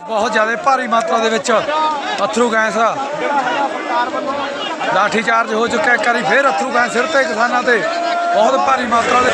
ਬਹੁਤ ਜ਼ਿਆਦਾ ਭਾਰੀ ਮਾਤਰਾ ਦੇ ਵਿੱਚ ਅਥਰੂ ਗੈਸ ਲਾਠੀ ਚਾਰਜ ਹੋ ਚੁੱਕਾ ਇੱਕ ਵਾਰੀ ਫੇਰ ਅਥਰੂ ਗੈਸ ਸਿਰ ਤੇ ਕਿਸਾਨਾਂ ਤੇ। ਬਹੁਤ ਭਾਰੀ ਮਾਤਰਾ ਦੇ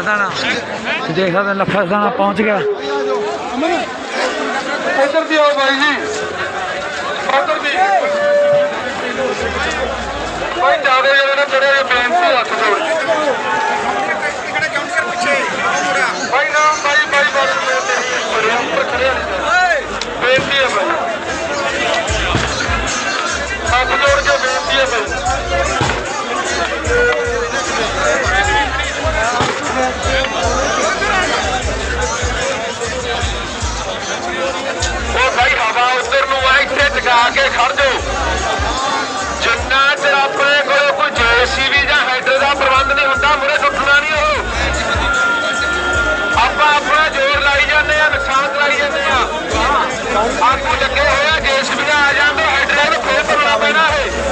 लफासाना देख सकते लफासाना पहुँच गया इधर भी आओ भाई जी उधर भी भाई ज़्यादा ज़्यादा ना थोड़ा ये बैंक से हाथ जोड़ भाई ना भाई भाई बात में तेरी बड़े ऊपर खड़े बेनती ਜਾਂਦੇ ਆ, ਨੁਕਸਾਨ ਲਾਈ ਜਾਂਦੇ ਆ। ਆਗੂ ਲੱਗੇ ਹੋਇਆ ਜੇਸੀਬੀ ਆ ਜਾਂਦੇ ਹੈਡਰ ਨੂੰ ਫੇਰ ਭਰਨਾ ਪੈਣਾ ਇਹ।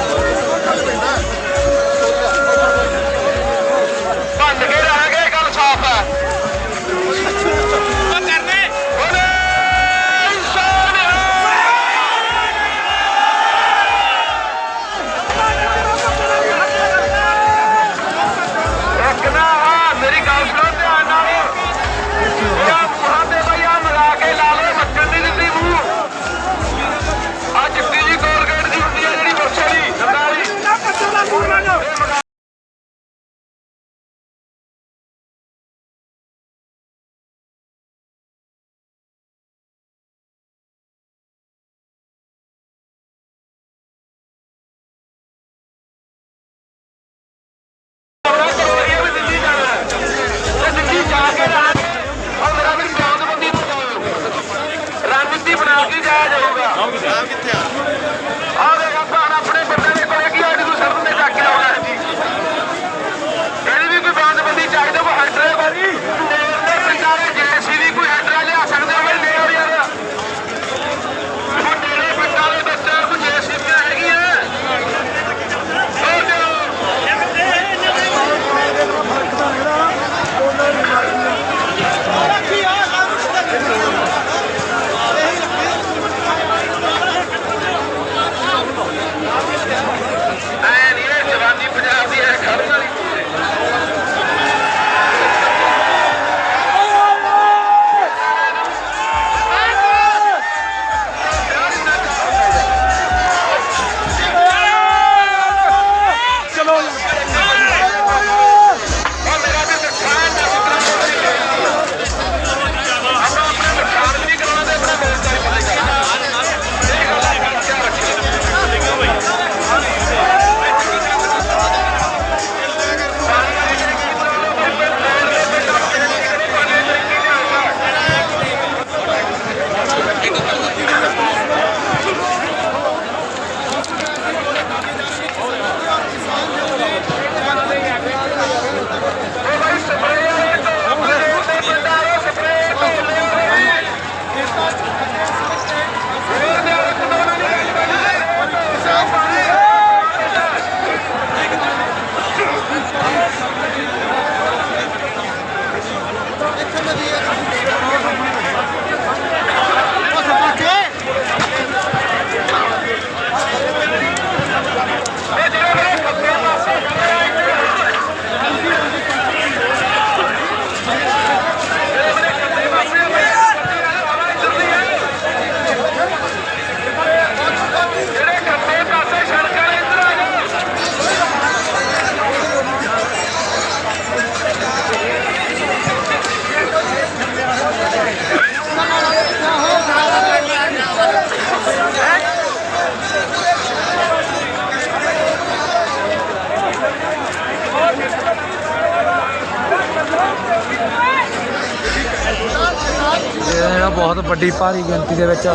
ਵੱਡੀ ਭਾਰੀ ਗਿਣਤੀ ਦੇ ਵਿੱਚ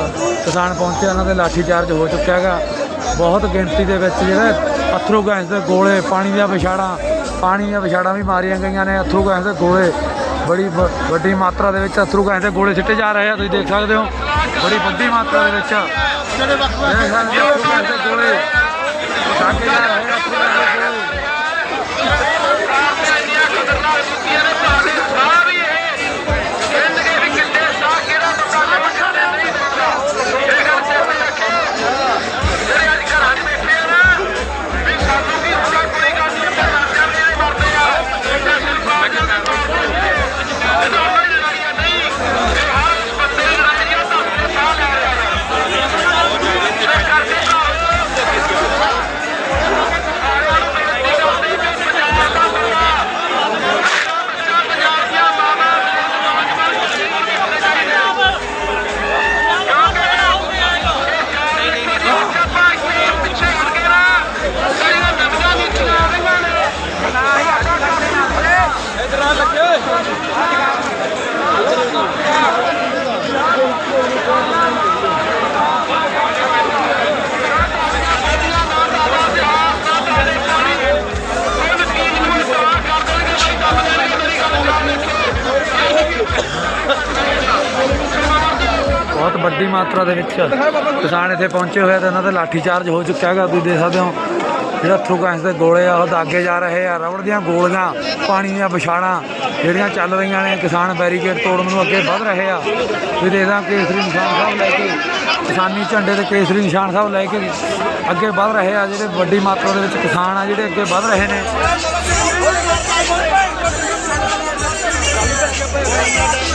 ਕਿਸਾਨ ਪਹੁੰਚੇ, ਉਹਨਾਂ ਦੇ ਲਾਠੀ ਚਾਰਜ ਹੋ ਚੁੱਕਿਆ ਹੈਗਾ। ਬਹੁਤ ਗਿਣਤੀ ਦੇ ਵਿੱਚ ਜਿਹੜੇ ਅਥਰੂ ਗੈਸ ਦੇ ਗੋਲੇ, ਪਾਣੀ ਦੀਆਂ ਵਿਛਾੜਾਂ, ਪਾਣੀ ਦੀਆਂ ਵਿਛਾੜਾਂ ਵੀ ਮਾਰੀਆਂ ਗਈਆਂ ਨੇ ਅਥਰੂ ਗੈਸ ਦੇ ਗੋਲੇ। ਬੜੀ ਵ- ਵੱਡੀ ਮਾਤਰਾ ਦੇ ਵਿੱਚ ਅਥਰੂ ਗੈਸ ਦੇ ਗੋਲੇ ਸਿੱਟੇ ਜਾ ਰਹੇ ਆ, ਤੁਸੀਂ ਦੇਖ ਸਕਦੇ ਹੋ। ਬੜੀ ਵੱਡੀ ਮਾਤਰਾ ਦੇ ਵਿੱਚ। ਜਿਹੜੇ ਅਥਰੂ ਗੋਲੇ। ਛੱਡੇ ਜਾ ਰਹੇ ਵੱਡੀ ਮਾਤਰਾ ਦੇ ਵਿੱਚ ਕਿਸਾਨ ਇੱਥੇ ਪਹੁੰਚੇ ਹੋਏ ਆ ਤੇ ਇਹਨਾਂ ਤੇ ਲਾਠੀ ਚਾਰਜ ਹੋ ਚੁੱਕਿਆ ਹੈਗਾ। ਤੁਸੀਂ ਦੇਖ ਸਕਦੇ ਹੋ, ਜਿਹੜਾ ਥਰੂ ਗੈਸ ਦੇ ਗੋਲੇ ਆ, ਉਹ ਦਾਗੇ ਜਾ ਰਹੇ ਆ। ਰਬੜ ਦੀਆਂ ਗੋਲੀਆਂ, ਪਾਣੀ ਦੀਆਂ ਵਿਛਾੜਾਂ ਜਿਹੜੀਆਂ ਚੱਲ ਰਹੀਆਂ ਨੇ। ਕਿਸਾਨ ਬੈਰੀਕੇਡ ਤੋੜਨ ਨੂੰ ਅੱਗੇ ਵਧ ਰਹੇ ਆ। ਤੁਸੀਂ ਦੇਖਦਾ ਕੇਸਰੀ ਨਿਸ਼ਾਨ ਸਾਹਿਬ ਲੈ ਕੇ, ਕਿਸਾਨੀ ਝੰਡੇ ਤੇ ਕੇਸਰੀ ਨਿਸ਼ਾਨ ਸਾਹਿਬ ਲੈ ਕੇ ਅੱਗੇ ਵਧ ਰਹੇ ਆ। ਜਿਹੜੇ ਵੱਡੀ ਮਾਤਰਾ ਦੇ ਵਿੱਚ ਕਿਸਾਨ ਆ, ਜਿਹੜੇ ਅੱਗੇ ਵਧ ਰਹੇ ਨੇ। ਇਸ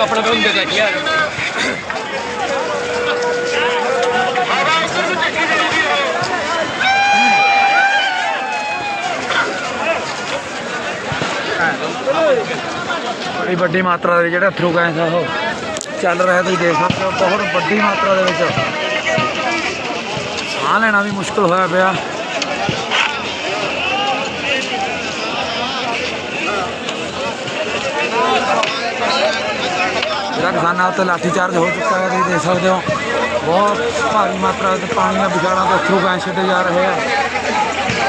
ਆਪਣਾ ਕੰਮ ਦੇ ਦਿੱਤਾ ਯਾਰ। ਬੜੀ ਵੱਡੀ ਮਾਤਰਾ ਦੇ ਜਿਹੜਾ ਥਰੂ ਗੈਸ ਆ ਉਹ ਚੱਲ ਰਿਹਾ ਤੁਸੀਂ ਦੇਖ ਸਕਦੇ ਹੋ, ਬਹੁਤ ਵੱਡੀ ਮਾਤਰਾ ਦੇ ਵਿੱਚ। ਸਾਹ ਲੈਣਾ ਵੀ ਮੁਸ਼ਕਲ ਹੋਇਆ ਪਿਆ। ਜਿਹੜਾ ਕਿਸਾਨਾਂ ਉੱਤੇ ਲਾਠੀਚਾਰਜ ਹੋ ਚੁੱਕਾ ਹੈ, ਤੁਸੀਂ ਦੇਖ ਸਕਦੇ ਹੋ। ਬਹੁਤ ਭਾਰੀ ਮਾਤਰਾ ਵਿੱਚ ਪਾਣੀ ਦੀਆਂ ਵਿਛਾੜਾਂ ਤੇ ਥਰੂ ਗੈਸ ਛੱਡੇ ਜਾ ਰਹੇ ਆ।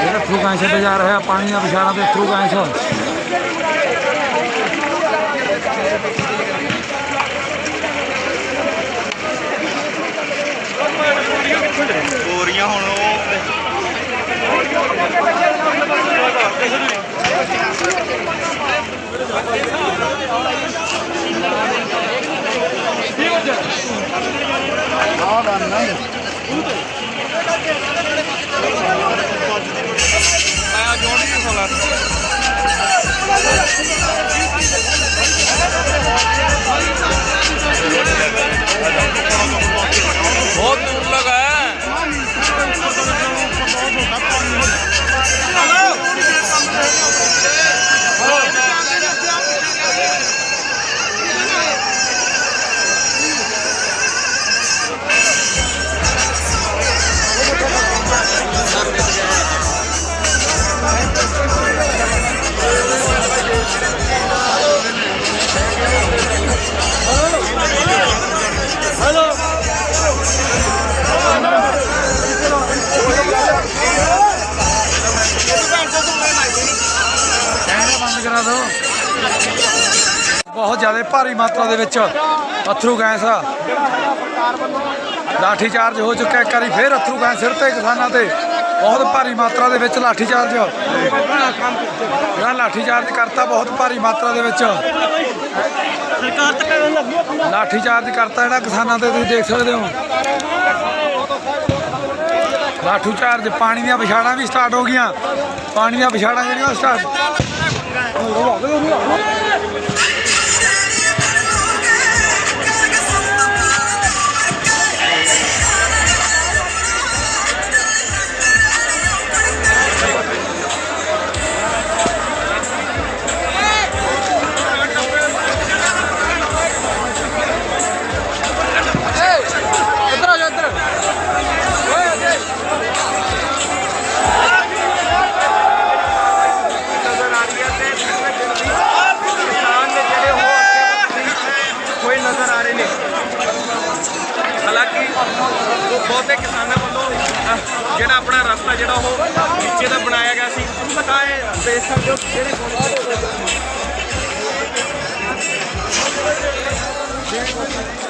ਜਿਹੜਾ ਥਰੂ ਗੈਸ ਛੱਡੇ ਜਾ ਰਹੇ ਆ, ਪਾਣੀ ਦੀਆਂ ਵਿਛਾੜਾਂ ਤੇ ਥਰੂ ਗੈਸ ਗੋਰੀਆਂ ਹੁਣ ਉਹ ਆਇਆ ਜੋੜੀ ਸੋਲਾ ਬਹੁਤ ਜ਼ਿਆਦਾ ਭਾਰੀ ਮਾਤਰਾ ਦੇ ਵਿੱਚ ਅਥਰੂ ਗੈਸ ਆ ਲਾਠੀ ਚਾਰਜ ਹੋ। ਚੁੱਕਾ ਇੱਕ ਵਾਰੀ ਫੇਰ ਅਥਰੂ ਗੈਸ ਸਿਰ ਤੇ ਕਿਸਾਨਾਂ ਤੇ। ਬਹੁਤ ਭਾਰੀ ਮਾਤਰਾ ਦੇ ਵਿੱਚ ਲਾਠੀ ਚਾਰਜ ਜਿਹੜਾ ਲਾਠੀ ਚਾਰਜ ਕਰਤਾ, ਬਹੁਤ ਭਾਰੀ ਮਾਤਰਾ ਦੇ ਵਿੱਚ। ਲਾਠੀ ਚਾਰਜ ਕਰਤਾ ਜਿਹੜਾ ਕਿਸਾਨਾਂ ਤੇ, ਤੁਸੀਂ ਦੇਖ ਸਕਦੇ ਹੋ। ਲਾਠੂ ਚਾਰਜ ਪਾਣੀ ਦੀਆਂ ਵਿਛਾੜਾਂ ਵੀ ਸਟਾਰਟ ਹੋ ਗਈਆਂ। ਪਾਣੀ ਦੀਆਂ ਵਿਛਾੜਾਂ ਜਿਹੜੀਆਂ ਸਟਾਰਟ ਦੇਖ ਸਕਦੇ